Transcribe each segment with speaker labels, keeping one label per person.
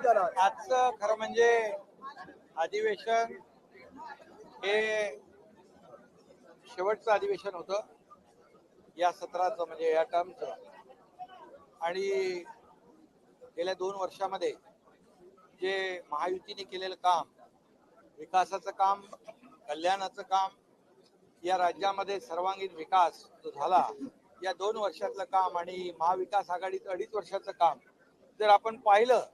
Speaker 1: मतदारात
Speaker 2: आजचं खरं म्हणजे अधिवेशन हे शेवटचं अधिवेशन होतं. या सत्राचं म्हणजे या टर्मचं आणि गेल्या दोन वर्षामध्ये जे महायुतीने केलेलं काम विकासाचं काम कल्याणाचं काम या राज्यामध्ये सर्वांगीण विकास जो झाला या दोन वर्षातलं काम आणि महाविकास आघाडीचं अडीच वर्षाचं काम जर आपण पाहिलं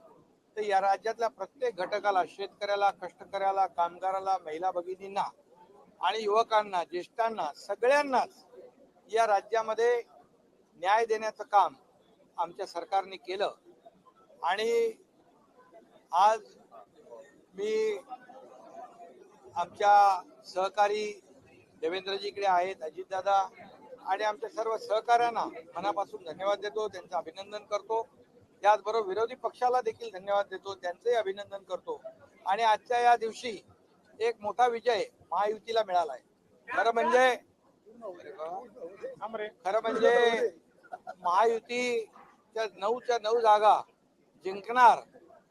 Speaker 2: तर या राज्यातल्या प्रत्येक घटकाला शेतकऱ्याला कष्टकऱ्याला कामगाराला महिला भगिनींना आणि युवकांना ज्येष्ठांना सगळ्यांनाच या राज्यामध्ये न्याय देण्याचं काम आमच्या सरकारने केलं. आणि आज मी आमच्या सहकारी देवेंद्रजीकडे आहेत अजितदादा आणि आमच्या सर्व सहकाऱ्यांना मनापासून धन्यवाद देतो त्यांचं अभिनंदन करतो. त्याचबरोबर विरोधी पक्षाला देखील धन्यवाद देतो त्यांचंही अभिनंदन करतो. आणि आजच्या या दिवशी एक मोठा विजय महायुतीला मिळाला आहे खरं म्हणजे खरं म्हणजे महायुतीच्या नऊच्या नऊ जागा जिंकणार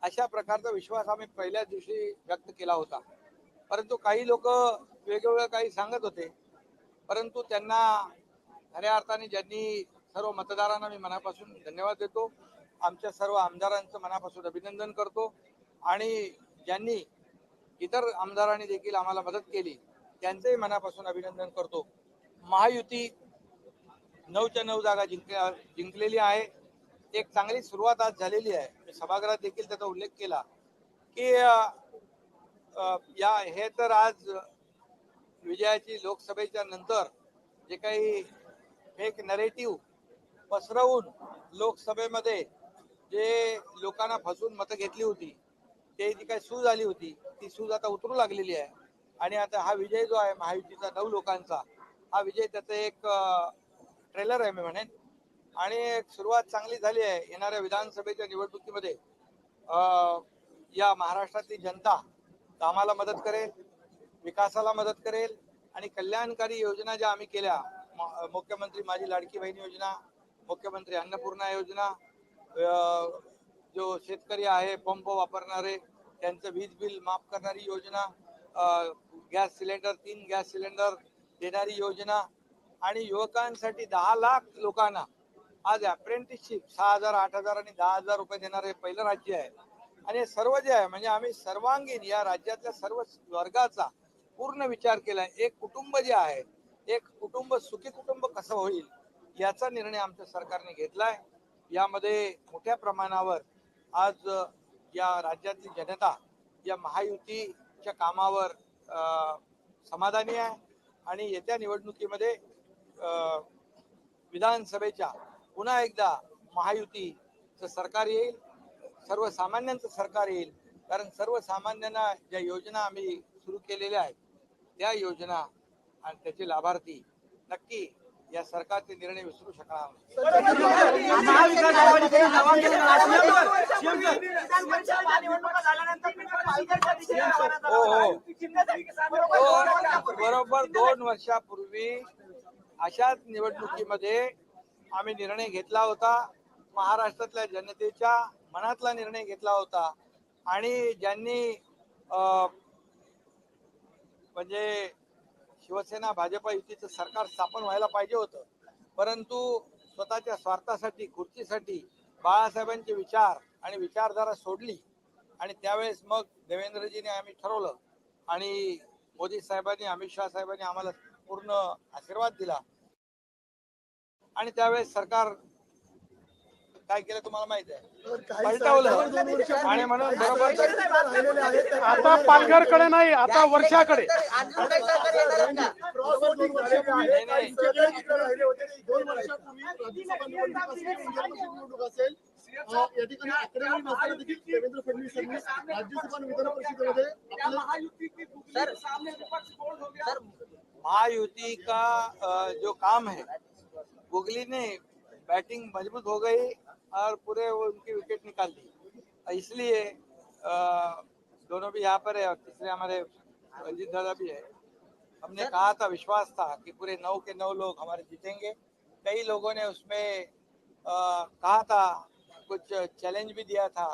Speaker 2: अशा प्रकारचा विश्वास आम्ही पहिल्या दिवशी व्यक्त केला होता. परंतु काही लोक वेगवेगळं काही सांगत होते. परंतु त्यांना खऱ्या अर्थाने ज्यांनी सर्व मतदारांना मी मनापासून धन्यवाद देतो. आमच्या सर्व आमदारांचं मनापासून अभिनंदन करतो. आणि ज्यांनी इतर आमदारांनी देखील आम्हाला मदत केली त्यांचंही मनापासून अभिनंदन करतो. महायुती नऊच्या नऊ जागा जिंक जिंकलेली आहे. एक चांगली सुरुवात आज झालेली आहे. मी सभागृहात देखील त्याचा उल्लेख केला की या हे तर आज विजयाची लोकसभेच्या नंतर जे काही फेक नरेटिव्ह पसरवून लोकसभेमध्ये जे लोकांना फसवून मतं घेतली होती ते जी काही सूज आली होती ती सूज आता उतरू लागलेली आहे. आणि आता हा विजय जो आहे महायुतीचा नऊ लोकांचा हा विजय त्याचं एक ट्रेलर आहे मी म्हणेन. आणि एक सुरुवात चांगली झाली आहे येणाऱ्या विधानसभेच्या निवडणुकीमध्ये. या महाराष्ट्रातली जनता कामाला मदत करेल विकासाला मदत करेल आणि कल्याणकारी योजना ज्या आम्ही केल्या म- मुख्यमंत्री माझी लाडकी बहीण योजना मुख्यमंत्री अन्नपूर्णा योजना जो शेतकरी आहे पंप वापरणारे त्यांचं वीज बिल माफ करणारी योजना गॅस सिलेंडर तीन गॅस सिलेंडर देणारी योजना आणि युवकांसाठी दहा लाख लोकांना आज अप्रेंटिसशिप सहा हजार आठ हजार आणि दहा हजार रुपये देणारे पहिलं राज्य आहे. आणि हे सर्व जे आहे म्हणजे आम्ही सर्वांगीण या राज्यातल्या सर्व वर्गाचा पूर्ण विचार केला. एक कुटुंब जे आहे एक कुटुंब सुखी कुटुंब कसं होईल याचा निर्णय आमच्या सरकारने घेतला आहे यामध्ये मोठ्या प्रमाणावर आज या राज्यातील जनता या महायुतीच्या कामावर समाधानी आहे आणि येत्या निवडणुकीमध्ये विधानसभेच्या पुन्हा एकदा महायुतीचं सरकार येईल सर्वसामान्यांचं सरकार येईल. कारण सर्वसामान्यांना ज्या योजना आम्ही सुरू केलेल्या आहेत त्या योजना आणि त्याचे लाभार्थी नक्की या सरकारचे निर्णय विसरू शकणार नाही. बरोबर दोन वर्षापूर्वी अशाच निवडणुकीमध्ये आम्ही निर्णय घेतला होता महाराष्ट्रातल्या जनतेच्या मनातला निर्णय घेतला होता आणि ज्यांनी म्हणजे शिवसेना भाजपा युतीचं सरकार स्थापन व्हायला पाहिजे होतं. परंतु स्वतःच्या स्वार्थासाठी खुर्चीसाठी बाळासाहेबांचे विचार आणि विचारधारा सोडली आणि त्यावेळेस मग देवेंद्रजीने आम्ही ठरवलं आणि मोदी साहेबांनी अमित शहा साहेबांनी आम्हाला पूर्ण आशीर्वाद दिला. आणि त्यावेळेस सरकार काय केलं तुम्हाला माहीत आहे
Speaker 1: काही
Speaker 2: पलटवलं.
Speaker 1: दोन वर्षापूर्वी
Speaker 2: आणि म्हणून बरोबर
Speaker 1: राहिलेले आहेत त्या-
Speaker 3: आता पालघरकडे नाही आता वर्षाकडे
Speaker 4: अजून काही सहकार्य येणार का?
Speaker 1: क्रॉस वोटिंग झालेले आहे.
Speaker 2: नाही, नाही.
Speaker 1: सगळे तिकडे राहिले होते दोन वर्षापूर्वी राज्यसभा निवडणूक असेल विधानसभा निवडणूक असेल अ, या ठिकाणी आकडेवारी नसताना देखील देवेंद्र फडणवीस यांनी राज्यसभा आणि विधान परिषदेमध्ये आपलं
Speaker 4: सर सर
Speaker 2: महायुति का अ, जो काम है गुगली ने बैटिंग मजबूत हो गई और पूरे वो उनकी विकेट निकाल दी। इसलिए दोनों भी यहाँ पर है और तीसरे हमारे अजीत दादा भी है। हमने कहा था विश्वास था कि पूरे नौ के नौ लोग हमारे जीतेंगे। कई लोगों ने उसमें अ, कहा था कुछ चैलेंज भी दिया था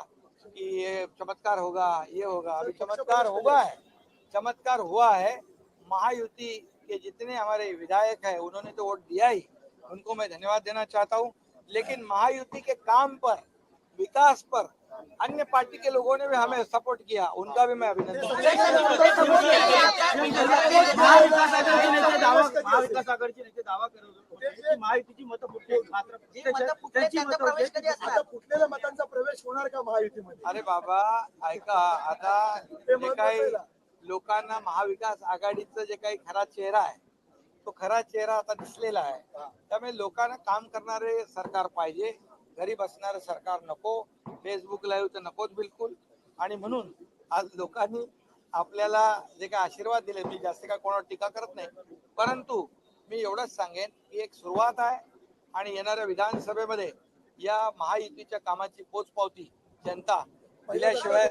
Speaker 2: कि ये चमत्कार होगा ये होगा। अभी चमत्कार होगा है। चमत्कार हुआ है। महायुति के जितने हमारे विधायक है उन्होंने तो वोट दिया ही। उनको मैं धन्यवाद देना चाहता हूँ। लेकिन महायुति के काम पर विकास पर अन्य पार्टी के लोगों ने भी हमें सपोर्ट किया। उनका भी मैं अभिनंदन
Speaker 1: मतांचा प्रवेश होणार का महायुतीमध्ये
Speaker 2: अरे बाबा ऐका आता जे काही लोकांना महाविकास आघाडीचं जे काही खरा चेहरा आहे तो खरा चेहरा आता दिसलेला आहे. त्यामुळे लोकांना काम करणारे सरकार पाहिजे. घरी बसणारं सरकार नको. फेसबुक लाईव्ह तर नकोच बिलकुल. आणि म्हणून आज लोकांनी आपल्याला जे काही आशीर्वाद दिले मी जास्त काय कोणावर टीका करत नाही. परंतु मी एवढंच सांगेन की एक सुरुवात आहे आणि येणाऱ्या विधानसभेमध्ये या महायुतीच्या कामाची पोचपावती जनता दिल्याशिवाय.